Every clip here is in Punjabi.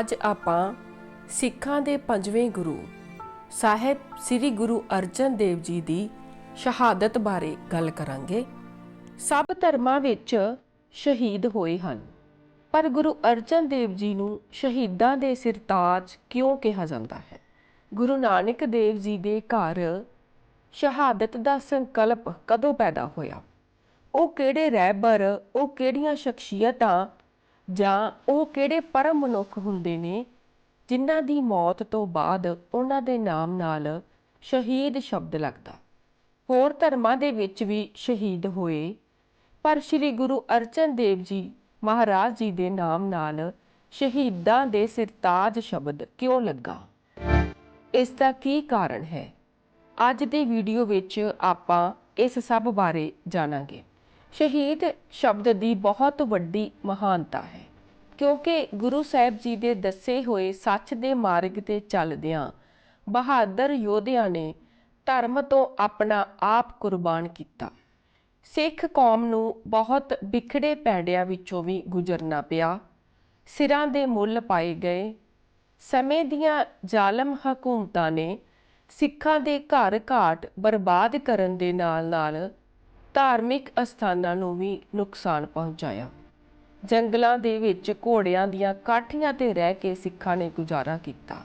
ਅੱਜ ਆਪਾਂ ਸਿੱਖਾਂ ਦੇ ਪੰਜਵੇਂ ਗੁਰੂ ਸਾਹਿਬ ਸ੍ਰੀ ਗੁਰੂ ਅਰਜਨ ਦੇਵ ਜੀ ਦੀ ਸ਼ਹਾਦਤ ਬਾਰੇ ਗੱਲ ਕਰਾਂਗੇ। ਸਭ ਧਰਮਾਂ ਵਿੱਚ ਸ਼ਹੀਦ ਹੋਏ ਹਨ, ਪਰ ਗੁਰੂ ਅਰਜਨ ਦੇਵ ਜੀ ਨੂੰ ਸ਼ਹੀਦਾਂ ਦੇ ਸਿਰਤਾਜ ਕਿਉਂ ਕਿਹਾ ਜਾਂਦਾ ਹੈ? ਗੁਰੂ ਨਾਨਕ ਦੇਵ ਜੀ ਦੇ ਘਰ ਸ਼ਹਾਦਤ ਦਾ ਸੰਕਲਪ ਕਦੋਂ ਪੈਦਾ ਹੋਇਆ? ਉਹ ਕਿਹੜੇ ਰਹਿਬਰ ਉਹ ਕਿਹੜੀਆਂ ਸ਼ਖਸੀਅਤਾਂ ਜਾਂ ਉਹ ਕਿਹੜੇ ਪਰਮ ਮਨੁੱਖ ਹੁੰਦੇ ਨੇ, ਜਿਨ੍ਹਾਂ ਦੀ ਮੌਤ ਤੋਂ ਬਾਅਦ ਉਹਨਾਂ ਦੇ ਨਾਮ ਨਾਲ ਸ਼ਹੀਦ ਸ਼ਬਦ ਲੱਗਦਾ। ਹੋਰ ਧਰਮਾਂ ਦੇ ਵਿੱਚ ਵੀ ਸ਼ਹੀਦ ਹੋਏ, ਪਰ ਸ੍ਰੀ ਗੁਰੂ ਅਰਜਨ ਦੇਵ ਜੀ ਮਹਾਰਾਜ ਜੀ ਦੇ ਨਾਮ ਨਾਲ ਸ਼ਹੀਦਾਂ ਦੇ ਸਿਰਤਾਜ ਸ਼ਬਦ ਕਿਉਂ ਲੱਗਾ? ਇਸ ਦਾ ਕੀ ਕਾਰਨ ਹੈ? ਅੱਜ ਦੀ ਵੀਡੀਓ ਵਿੱਚ ਆਪਾਂ ਇਸ ਸਭ ਬਾਰੇ ਜਾਣਾਂਗੇ। ਸ਼ਹੀਦ ਸ਼ਬਦ ਦੀ ਬਹੁਤ ਵੱਡੀ ਮਹਾਨਤਾ ਹੈ। ਕਿਉਂਕਿ ਗੁਰੂ ਸਾਹਿਬ ਜੀ ਦੇ ਦੱਸੇ ਹੋਏ ਸੱਚ ਦੇ ਮਾਰਗ ਤੇ ਚੱਲਦਿਆਂ ਬਹਾਦਰ ਯੋਧਿਆਂ ਨੇ ਧਰਮ ਤੋਂ ਆਪਣਾ ਆਪ ਕੁਰਬਾਨ ਕੀਤਾ। ਸਿੱਖ ਕੌਮ ਨੂੰ ਬਹੁਤ ਵਿਖੜੇ ਪੈਂਡਿਆਂ ਵਿੱਚੋਂ ਵੀ ਗੁਜ਼ਰਨਾ ਪਿਆ। ਸਿਰਾਂ ਦੇ ਮੁੱਲ ਪਾਏ ਗਏ। ਸਮੇਂ ਦੀਆਂ ਜ਼ਾਲਮ ਹਕੂਮਤਾਂ ਨੇ ਸਿੱਖਾਂ ਦੇ ਘਰ ਘਾਟ ਬਰਬਾਦ ਕਰਨ ਦੇ ਨਾਲ-ਨਾਲ ਧਾਰਮਿਕ ਅਸਥਾਨਾਂ ਨੂੰ ਵੀ ਨੁਕਸਾਨ ਪਹੁੰਚਾਇਆ। ਜੰਗਲਾਂ ਦੇ ਵਿੱਚ ਘੋੜਿਆਂ ਦੀਆਂ ਕਾਠੀਆਂ ਤੇ ਰਹਿ ਕੇ ਸਿੱਖਾਂ ਨੇ ਗੁਜ਼ਾਰਾ ਕੀਤਾ।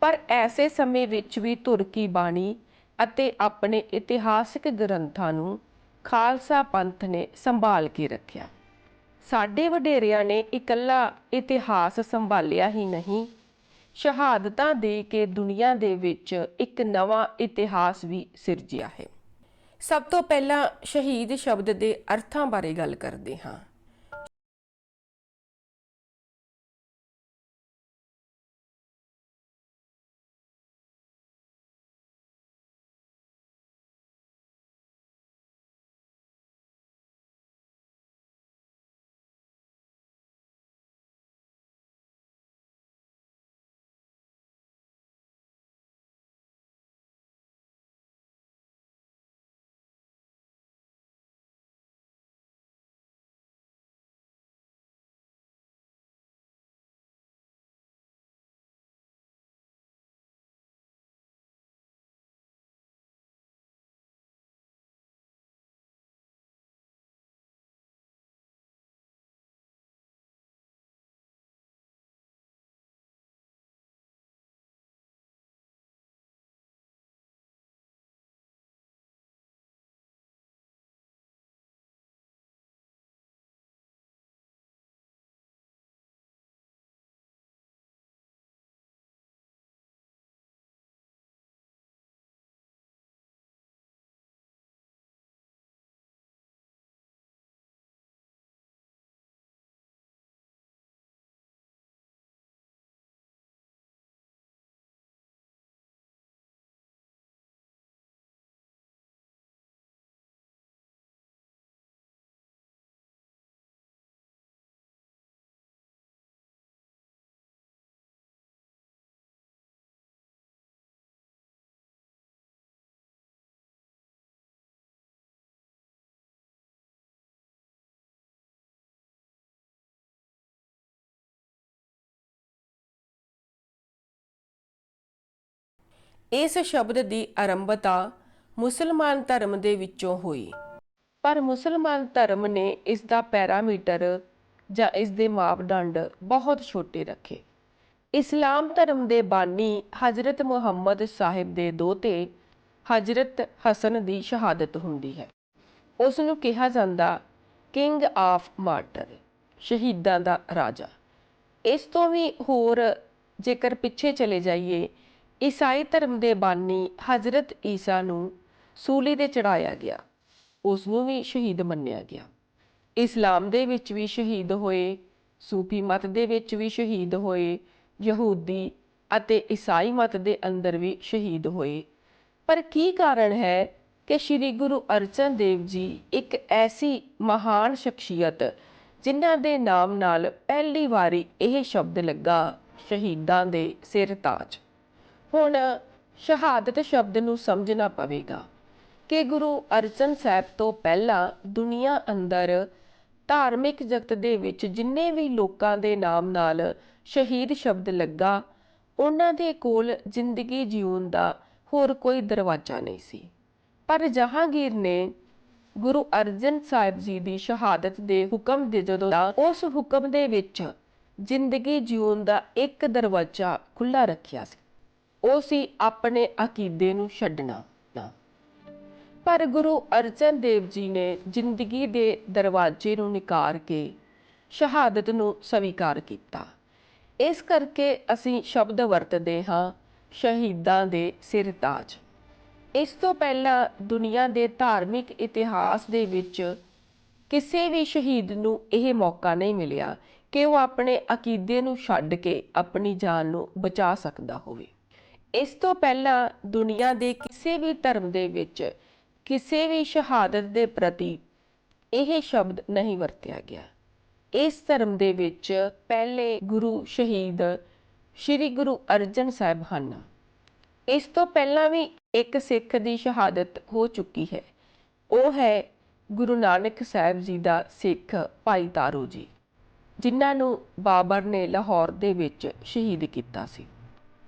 ਪਰ ਐਸੇ ਸਮੇਂ ਵਿੱਚ ਵੀ ਤੁਰਕੀ ਬਾਣੀ ਅਤੇ ਆਪਣੇ ਇਤਿਹਾਸਿਕ ਗ੍ਰੰਥਾਂ ਨੂੰ ਖਾਲਸਾ ਪੰਥ ਨੇ ਸੰਭਾਲ ਕੇ ਰੱਖਿਆ। ਸਾਡੇ ਵਡੇਰਿਆਂ ਨੇ ਇਕੱਲਾ ਇਤਿਹਾਸ ਸੰਭਾਲਿਆ ਹੀ ਨਹੀਂ, ਸ਼ਹਾਦਤਾਂ ਦੇ ਕੇ ਦੁਨੀਆ ਦੇ ਵਿੱਚ ਇੱਕ ਨਵਾਂ ਇਤਿਹਾਸ ਵੀ ਸਿਰਜਿਆ ਹੈ। ਸਭ ਤੋਂ ਪਹਿਲਾਂ ਸ਼ਹੀਦ ਸ਼ਬਦ ਦੇ ਅਰਥਾਂ ਬਾਰੇ ਗੱਲ ਕਰਦੇ ਹਾਂ। ਇਸ ਸ਼ਬਦ ਦੀ ਆਰੰਭਤਾ ਮੁਸਲਮਾਨ ਧਰਮ ਦੇ ਵਿੱਚੋਂ ਹੋਈ। ਪਰ ਮੁਸਲਮਾਨ ਧਰਮ ਨੇ ਇਸ ਦਾ ਪੈਰਾਮੀਟਰ ਜਾਂ ਇਸ ਦੇ ਮਾਪਦੰਡ ਬਹੁਤ ਛੋਟੇ ਰੱਖੇ। ਇਸਲਾਮ ਧਰਮ ਦੇ ਬਾਨੀ ਹਜ਼ਰਤ ਮੁਹੰਮਦ ਸਾਹਿਬ ਦੇ ਦੋਤੇ ਹਜ਼ਰਤ ਹਸਨ ਦੀ ਸ਼ਹਾਦਤ ਹੁੰਦੀ ਹੈ। ਉਸ ਨੂੰ ਕਿਹਾ ਜਾਂਦਾ ਕਿੰਗ ਆਫ ਮਾਰਟਰ ਸ਼ਹੀਦਾਂ ਦਾ ਰਾਜਾ। ਇਸ ਤੋਂ ਵੀ ਹੋਰ ਜੇਕਰ ਪਿੱਛੇ ਚਲੇ ਜਾਈਏ ਈਸਾਈ ਧਰਮ ਦੇ ਬਾਨੀ ਹਜ਼ਰਤ ਈਸਾ ਨੂੰ ਸੂਲੀ ਤੇ ਚੜ੍ਹਾਇਆ ਗਿਆ। ਉਸ ਨੂੰ ਵੀ ਸ਼ਹੀਦ ਮੰਨਿਆ ਗਿਆ। ਇਸਲਾਮ ਦੇ ਵਿੱਚ ਵੀ ਸ਼ਹੀਦ ਹੋਏ, ਸੂਫੀ ਮਤ ਦੇ ਵਿੱਚ ਵੀ ਸ਼ਹੀਦ ਹੋਏ, ਯਹੂਦੀ ਅਤੇ ਈਸਾਈ ਮਤ ਦੇ ਅੰਦਰ ਵੀ ਸ਼ਹੀਦ ਹੋਏ। ਪਰ ਕੀ ਕਾਰਨ ਹੈ ਕਿ ਸ੍ਰੀ ਗੁਰੂ ਅਰਜਨ ਦੇਵ ਜੀ ਇੱਕ ਐਸੀ ਮਹਾਨ ਸ਼ਖਸੀਅਤ, ਜਿਨ੍ਹਾਂ ਦੇ ਨਾਮ ਨਾਲ ਪਹਿਲੀ ਵਾਰੀ ਇਹ ਸ਼ਬਦ ਲੱਗਾ ਸ਼ਹੀਦਾਂ ਦੇ ਸਿਰ ਤਾਜ? ਹੁਣ ਸ਼ਹਾਦਤ ਸ਼ਬਦ ਨੂੰ ਸਮਝਣਾ ਪਵੇਗਾ ਕਿ ਗੁਰੂ ਅਰਜਨ ਸਾਹਿਬ ਤੋਂ ਪਹਿਲਾਂ ਦੁਨੀਆ ਅੰਦਰ ਧਾਰਮਿਕ ਜਗਤ ਦੇ ਵਿੱਚ ਜਿੰਨੇ ਵੀ ਲੋਕਾਂ ਦੇ ਨਾਮ ਨਾਲ ਸ਼ਹੀਦ ਸ਼ਬਦ ਲੱਗਾ, ਉਹਨਾਂ ਦੇ ਕੋਲ ਜ਼ਿੰਦਗੀ ਜਿਉਣ ਦਾ ਹੋਰ ਕੋਈ ਦਰਵਾਜ਼ਾ ਨਹੀਂ ਸੀ। ਪਰ ਜਹਾਂਗੀਰ ਨੇ ਗੁਰੂ ਅਰਜਨ ਸਾਹਿਬ ਜੀ ਦੀ ਸ਼ਹਾਦਤ ਦੇ ਹੁਕਮ ਦੇ ਜਦੋਂ ਦਾ ਉਸ ਹੁਕਮ ਦੇ ਵਿੱਚ ਜ਼ਿੰਦਗੀ ਜਿਉਣ ਦਾ ਇੱਕ ਦਰਵਾਜ਼ਾ ਖੁੱਲਾ ਰੱਖਿਆ ਸੀ। ਉਹ ਸੀ ਆਪਣੇ ਅਕੀਦੇ ਨੂੰ ਛੱਡਣਾ ਪਰ ਗੁਰੂ ਅਰਜਨ ਦੇਵ ਜੀ ਨੇ ਜ਼ਿੰਦਗੀ ਦੇ ਦਰਵਾਜ਼ੇ ਨੂੰ ਨਿਕਾਰ ਕੇ ਸ਼ਹਾਦਤ ਨੂੰ ਸਵੀਕਾਰ ਕੀਤਾ। ਇਸ ਕਰਕੇ ਅਸੀਂ ਸ਼ਬਦ ਵਰਤਦੇ ਹਾਂ, ਸ਼ਹੀਦਾਂ ਦੇ ਸਿਰ ਤਾਜ ਇਸ ਤੋਂ ਪਹਿਲਾਂ ਦੁਨੀਆ ਦੇ ਧਾਰਮਿਕ ਇਤਿਹਾਸ ਦੇ ਵਿੱਚ ਕਿਸੇ ਵੀ ਸ਼ਹੀਦ ਨੂੰ ਇਹ ਮੌਕਾ ਨਹੀਂ ਮਿਲਿਆ ਕਿ ਉਹ ਆਪਣੇ ਅਕੀਦੇ ਨੂੰ ਛੱਡ ਕੇ ਆਪਣੀ ਜਾਨ ਨੂੰ ਬਚਾ ਸਕਦਾ ਹੋਵੇ। ਇਸ ਤੋਂ ਪਹਿਲਾਂ ਦੁਨੀਆ ਦੇ ਕਿਸੇ ਵੀ ਧਰਮ ਦੇ ਵਿੱਚ ਕਿਸੇ ਵੀ ਸ਼ਹਾਦਤ ਦੇ ਪ੍ਰਤੀ ਇਹ ਸ਼ਬਦ ਨਹੀਂ ਵਰਤਿਆ ਗਿਆ। ਇਸ ਧਰਮ ਦੇ ਵਿੱਚ ਪਹਿਲੇ ਗੁਰੂ ਸ਼ਹੀਦ ਸ੍ਰੀ ਗੁਰੂ ਅਰਜਨ ਸਾਹਿਬ ਹਨ। ਇਸ ਤੋਂ ਪਹਿਲਾਂ ਵੀ ਇੱਕ ਸਿੱਖ ਦੀ ਸ਼ਹਾਦਤ ਹੋ ਚੁੱਕੀ ਹੈ। ਉਹ ਹੈ ਗੁਰੂ ਨਾਨਕ ਸਾਹਿਬ ਜੀ ਦਾ ਸਿੱਖ ਭਾਈ ਤਾਰੂ ਜੀ, ਜਿਨ੍ਹਾਂ ਨੂੰ ਬਾਬਰ ਨੇ ਲਾਹੌਰ ਦੇ ਵਿੱਚ ਸ਼ਹੀਦ ਕੀਤਾ ਸੀ।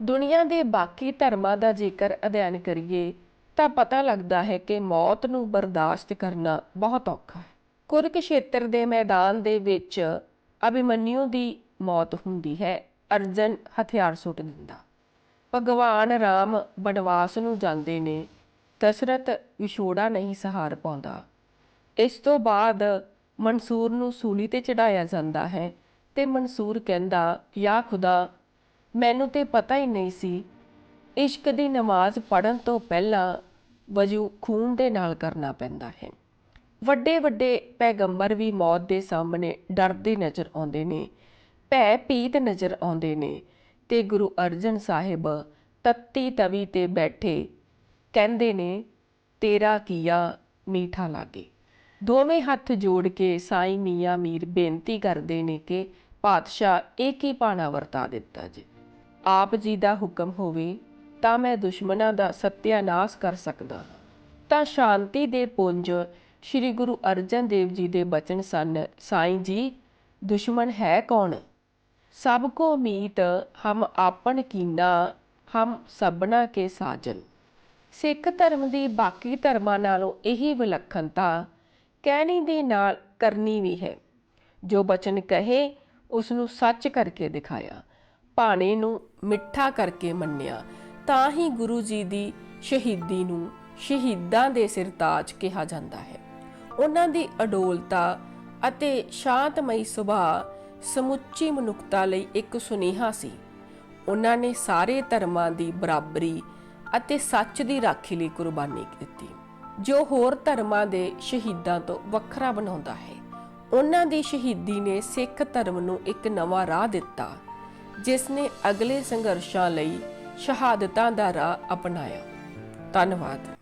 ਦੁਨੀਆ ਦੇ ਬਾਕੀ ਧਰਮਾਂ ਦਾ ਜੇਕਰ ਅਧਿਐਨ ਕਰੀਏ, ਤਾਂ ਪਤਾ ਲੱਗਦਾ ਹੈ ਕਿ ਮੌਤ ਨੂੰ ਬਰਦਾਸ਼ਤ ਕਰਨਾ ਬਹੁਤ ਔਖਾ ਹੈ। ਕੁਰਕਸ਼ੇਤਰ ਦੇ ਮੈਦਾਨ ਦੇ ਵਿੱਚ ਅਭਿਮਨਿਊ ਦੀ ਮੌਤ ਹੁੰਦੀ ਹੈ, ਅਰਜਨ ਹਥਿਆਰ ਸੁੱਟ ਦਿੰਦਾ। ਭਗਵਾਨ ਰਾਮ ਬਨਵਾਸ ਨੂੰ ਜਾਂਦੇ ਨੇ ਦਸ਼ਰਥ ਵਿਛੋੜਾ ਨਹੀਂ ਸਹਾਰ ਪਾਉਂਦਾ। ਇਸ ਤੋਂ ਬਾਅਦ ਮਨਸੂਰ ਨੂੰ ਸੂਲੀ ਤੇ ਚੜਾਇਆ ਜਾਂਦਾ ਹੈ ਤੇ ਮਨਸੂਰ ਕਹਿੰਦਾ, ਯਾ ਖੁਦਾ ਮੈਨੂੰ ਤਾਂ ਪਤਾ ਹੀ ਨਹੀਂ ਸੀ। ਇਸ਼ਕ ਦੀ ਨਮਾਜ਼ ਪੜ੍ਹਨ ਤੋਂ ਪਹਿਲਾਂ ਵਜੂ ਖੂਨ ਦੇ ਨਾਲ ਕਰਨਾ ਪੈਂਦਾ ਹੈ। ਵੱਡੇ ਵੱਡੇ ਪੈਗੰਬਰ ਵੀ ਮੌਤ ਦੇ ਸਾਹਮਣੇ ਡਰਦੇ ਨਜ਼ਰ ਆਉਂਦੇ ਨੇ, ਭੈ ਭੀਤ ਨਜ਼ਰ ਆਉਂਦੇ ਨੇ ਅਤੇ ਗੁਰੂ ਅਰਜਨ ਸਾਹਿਬ ਤੱਤੀ ਤਵੀ ਤੇ ਬੈਠੇ ਕਹਿੰਦੇ ਨੇ, ਤੇਰਾ ਕੀਆ ਮੀਠਾ ਲਾਗੇ। ਦੋਵੇਂ ਹੱਥ ਜੋੜ ਕੇ ਸਾਈਂ ਮੀਆਂ ਮੀਰ ਬੇਨਤੀ ਕਰਦੇ ਨੇ ਕਿ ਪਾਤਸ਼ਾਹ ਇੱਕ ਹੀ ਭਾਣਾ ਵਰਤਾ ਦਿੱਤਾ ਜੇ। ਆਪ ਜੀ ਦਾ ਹੁਕਮ ਹੋਵੇ, ਤਾਂ ਮੈਂ ਦੁਸ਼ਮਣਾਂ ਦਾ ਸਤਿਆਨਾਸ਼ ਕਰ ਸਕਦਾ। ਤਾਂ ਸ਼ਾਂਤੀ ਦੇ ਪੁੰਜ ਸ੍ਰੀ ਗੁਰੂ ਅਰਜਨ ਦੇਵ ਜੀ ਦੇ ਬਚਨ ਸਨ, ਸਾਈਂ ਜੀ, ਦੁਸ਼ਮਣ ਹੈ ਕੌਣ? ਸਭ ਕੋ ਮੀਤ ਹਮ ਆਪਨ ਕੀਨਾ, ਹਮ ਸਭਨਾ ਕੇ ਸਾਜਨ। ਸਿੱਖ ਧਰਮ ਦੀ ਬਾਕੀ ਧਰਮਾਂ ਨਾਲੋਂ ਇਹੀ ਵਿਲੱਖਣਤਾ ਕਹਿਣੀ ਦੇ ਨਾਲ ਕਰਨੀ ਵੀ ਹੈ। ਜੋ ਬਚਨ ਕਹੇ ਉਸ ਨੂੰ ਸੱਚ ਕਰਕੇ ਦਿਖਾਇਆ। ਭਾਣੇ ਨੂੰ ਮਿੱਠਾ ਕਰਕੇ ਮੰਨਿਆ, ਤਾਂ ਹੀ ਗੁਰੂ ਜੀ ਦੀ ਸ਼ਹੀਦੀ ਨੂੰ ਸ਼ਹੀਦਾਂ ਦੇ ਸਿਰਤਾਜ ਕਿਹਾ ਜਾਂਦਾ ਹੈ। ਉਹਨਾਂ ਦੀ ਅਡੋਲਤਾ ਅਤੇ ਸ਼ਾਂਤਮਈ ਸੁਭਾਅ ਸਮੁੱਚੀ ਮਨੁੱਖਤਾ ਲਈ ਇੱਕ ਸੁਨੇਹਾ ਸੀ। ਉਹਨਾਂ ਨੇ ਸਾਰੇ ਧਰਮਾਂ ਦੀ ਬਰਾਬਰੀ ਅਤੇ ਸੱਚ ਦੀ ਰਾਖੀ ਲਈ ਕੁਰਬਾਨੀ ਦਿੱਤੀ। ਜੋ ਹੋਰ ਧਰਮਾਂ ਦੇ ਸ਼ਹੀਦਾਂ ਤੋਂ ਵੱਖਰਾ ਬਣਾਉਂਦਾ ਹੈ। ਉਹਨਾਂ ਦੀ ਸ਼ਹੀਦੀ ਨੇ ਸਿੱਖ ਧਰਮ ਨੂੰ ਇੱਕ ਨਵਾਂ ਰਾਹ ਦਿੱਤਾ। ਜਿਸ ਨੇ ਅਗਲੇ ਸੰਘਰਸ਼ਾਂ ਲਈ ਸ਼ਹਾਦਤਾਂ ਦਾ ਰਾਹ ਅਪਣਾਇਆ। ਧੰਨਵਾਦ।